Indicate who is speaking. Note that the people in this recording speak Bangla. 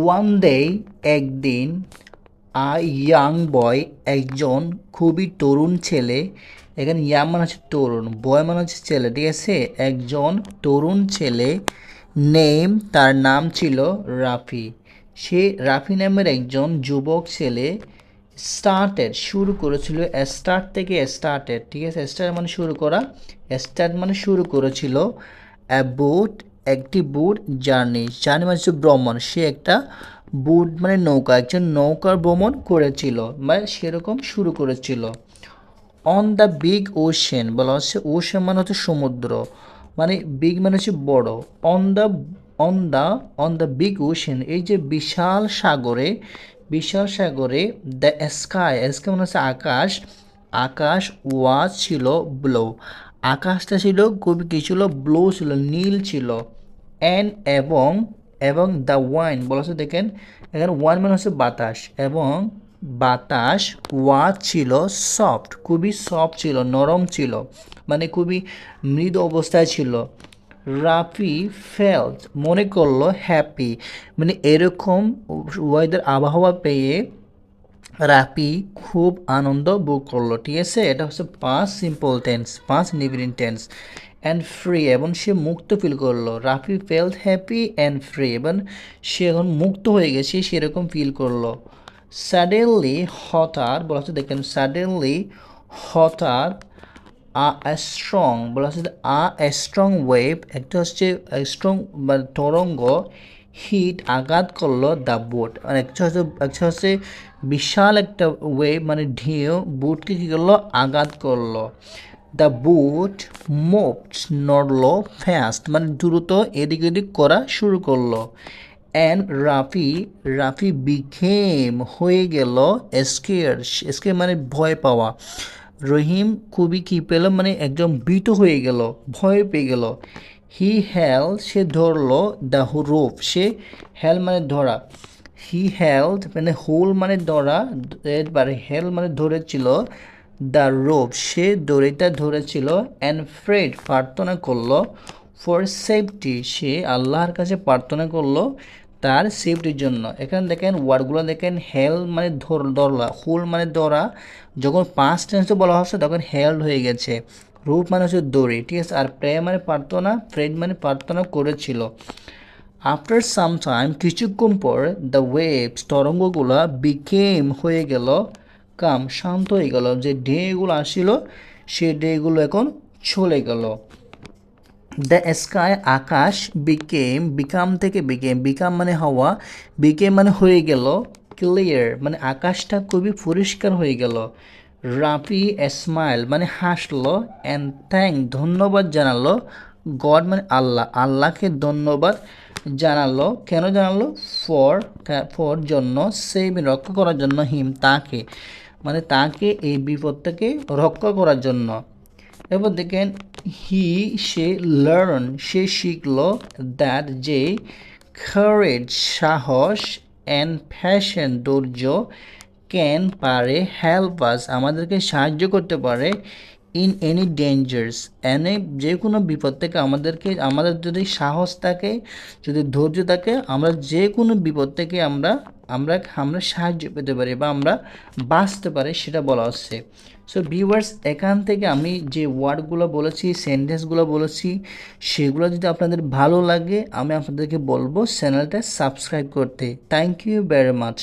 Speaker 1: ওয়ান ডে একদিন আ ইয়াং বয় একজন খুবই তরুণ ছেলে, এখানে ইয়াং মানে হচ্ছে তরুণ বয় মানে হচ্ছে ছেলে, ঠিক আছে? একজন তরুণ ছেলে নেম তার নাম ছিল রাফি। সে রাফি নামের একজন যুবক ছেলে স্টার্টেড শুরু করেছিল স্টার্ট থেকে স্টার্টেড ঠিক আছে? স্টার্ট মানে শুরু করা স্টার্ট মানে শুরু করেছিল অ্যাবোট একটি বুট জার্নি জার্নি মানে হচ্ছে ভ্রমণ সে একটা বুট মানে নৌকা, একজন নৌকার ভ্রমণ করেছিল মানে সেরকম শুরু করেছিল। অন দ্য বিগ ওশেন বলা হচ্ছে ওশেন মানে হচ্ছে সমুদ্র মানে বিগ মানে হচ্ছে বড়। On the on the on the big ocean এই যে বিশাল সাগরে বিশাল সাগরে দ্য স্কাই স্কাই মানে হচ্ছে আকাশ আকাশ ওয়াজ ছিল ব্লো আকাশটা ছিল খুবই কি ছিল? ব্লু ছিল, নীল ছিল। অ্যান্ড এবং এবং দ্য ওয়াইন বলা হচ্ছে দেখেন। এখানে ওয়াইন মানে হচ্ছে বাতাস, এবং বাতাস ওয়াজ ছিল সফট খুবই সফট ছিল, নরম ছিল মানে খুবই মৃদু অবস্থায় ছিল। রাফি ফেল্ট মনে করল হ্যাপি মানে এরকম ওয়েদার আবহাওয়া পেয়ে রাপি খুব আনন্দ ভোগ করল, ঠিক আছে? এটা হচ্ছে পাঁচ সিম্পল টেন্স পাঁচ নিভিন টেন্স অ্যান্ড ফ্রি এবং সে মুক্ত ফিল করল। Rafi felt happy and free এবং সে এখন মুক্ত হয়ে গেছে, সেরকম ফিল করল। সাডেনলি হঠাৎ, বলা হচ্ছে, দেখেন সাডেনলি হঠাৎ, আ স্ট্রং বলা হচ্ছে, আ স্ট্রং ওয়েভ একটা হচ্ছে স্ট্রং মানে তরঙ্গ হিট আঘাত করল দ্য বোট। মানে একটা হচ্ছে একটা হচ্ছে বিশাল একটা ওয়েভ মানে ঢেউ বুটকে কী করল? আঘাত করল। দ্য বুট মুভড নড়লো ফ্যাস্ট মানে দ্রুত এদিক এদিক করা শুরু করল। অ্যান্ড রাফি রাফি বিখেম হয়ে গেল স্কেয়ার স্কেয়ার মানে ভয় পাওয়া। রহিম খুবই কী পেল? মানে একদম ভীত হয়ে গেল, ভয় পেয়ে গেল। হি হেল সে ধরলো দ্য রোপ সে হেল মানে ধরা। হি হেল্ড মানে হোল মানে ধরা এবার হেল মানে ধরেছিল দ্য রোপ সে দড়িটা ধরেছিল অ্যান্ড ফ্রেড প্রার্থনা করল ফর সেফটি সে আল্লাহর কাছে প্রার্থনা করল তার সেফটির জন্য। এখানে দেখেন ওয়ার্ডগুলো দেখেন হেল মানে ধর, ধরলা হোল মানে ধরা। যখন পাঁচ টেন্সে বলা হচ্ছে তখন হেল্ড হয়ে গেছে। রূপ মানে হচ্ছে দড়ি, ঠিক আছে? আর প্রে মানে প্রার্থনা ফ্রেড মানে প্রার্থনা করেছিল। আফটার সাম টাইম কিছুক্ষণ পর দ্য ওয়েভস তরঙ্গগুলো বিকেম হয়ে গেল, কাম, শান্ত হয়ে গেল। যে ডেগুলো আসছিল সেই ডেগুলো এখন চলে গেল। দ্য স্কাই আকাশ বিকেম বিকাম থেকে বিকেম বিকাম মানে হওয়া বিকেম মানে হয়ে গেল ক্লিয়ার মানে আকাশটা খুবই পরিষ্কার হয়ে গেল। রাফি স্মাইল মানে হাসলো অ্যান্ড থ্যাংক ধন্যবাদ জানালো। গড মানে আল্লাহ, আল্লাহকে ধন্যবাদ জানালো। কেন জানালো? ফর ফর জন্য সেভ রক্ষা করার জন্য হিম তাকে। মানে তাকে এই বিপদ থেকে রক্ষা করার জন্য। এবার দেখেন হি সে লার্ন সে শিখল দ্যাট যে কারেজ সাহস অ্যান্ড ফ্যাশন ধৈর্য ক্যান পারে হেল্প আস আমাদেরকে সাহায্য করতে পারে ইন এনি ডেঞ্জার্স এনে যে কোনো বিপদ থেকে আমাদেরকে, আমাদের যদি সাহস থাকে, যদি ধৈর্য থাকে, আমরা যে কোনো বিপদ থেকে আমরা আমরা আমরা সাহায্য পেতে পারি বা আমরা বাঁচতে পারি, সেটা বলা হচ্ছে। সো ভিউয়ার্স এখান থেকে আমি যে ওয়ার্ডগুলো বলেছি সেন্টেন্সগুলো বলেছি, সেগুলো যদি আপনাদের ভালো লাগে, আমি আপনাদেরকে বলব চ্যানেলটা সাবস্ক্রাইব করতে। Thank you very much